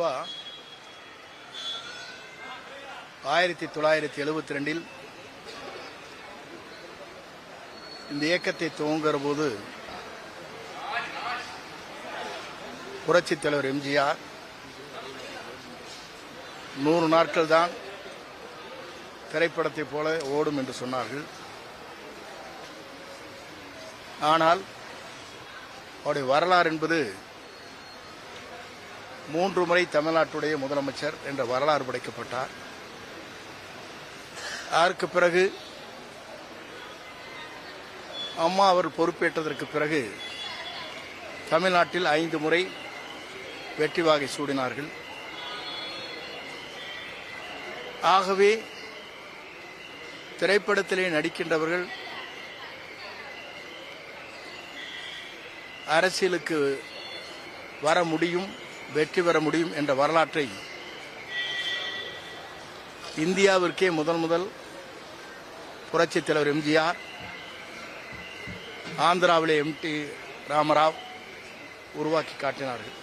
சேவா ஆயிரத்தி தொள்ளாயிரத்தி எழுபத்தி ரெண்டில் இந்த இயக்கத்தை துவங்குகிற போது புரட்சித் தலைவர் எம்ஜிஆர் நூறு நாட்கள் தான் திரைப்படத்தை போல ஓடும் என்று சொன்னார்கள். ஆனால் அவருடைய வரலாறு என்பது மூன்று முறை தமிழ்நாட்டுடைய முதலமைச்சர் என்ற வரலாறு படைக்கப்பட்டார். அதற்கு பிறகு அம்மா அவர் பொறுப்பேற்றதற்கு பிறகு தமிழ்நாட்டில் ஐந்து முறை வெற்றி வாகை சூடினார்கள். ஆகவே திரைப்படத்திலே நடிக்கின்றவர்கள் அரசியலுக்கு வர முடியும். வெற்றி பெற முடியும் என்ற வரலாற்றை இந்தியாவிற்கே முதல் முதல் புரட்சித் தலைவர் எம்ஜிஆர் ஆந்திராவிலே எம்டி ராமராவ் உருவாக்கி காட்டினார்கள்.